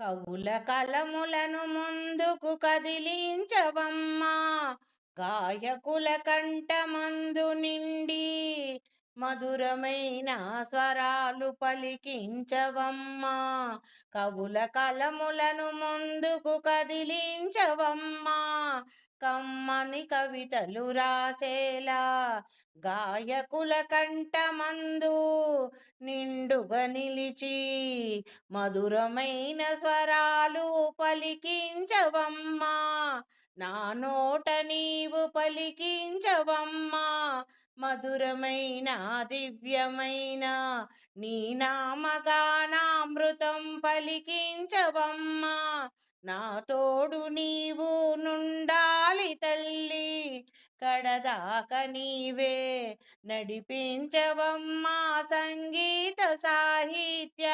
కవుల కలములను ముందుకు కదిలించవమ్మా. గాయకుల కంఠమందు నిండి మధురమైన స్వరాలు పలికించవమ్మా. కవుల కలములను ముందుకు కదిలించవమ్మా. కమ్మని కవితలు రాసేలా గాయకుల కంఠమందు నిండుగా నిలిచి మధురమైన స్వరాలు పలికించవమ్మా. నా నోట నీవు పలికించవమ్మా. మధురమైన దివ్యమైన నీ నామగానామృతం పలికించవమ్మా. నా తోడు నీవు నుండాలి తల్లి. కడదాక నీవే నడిపించవమ్మా సంగీత సాహిత్య.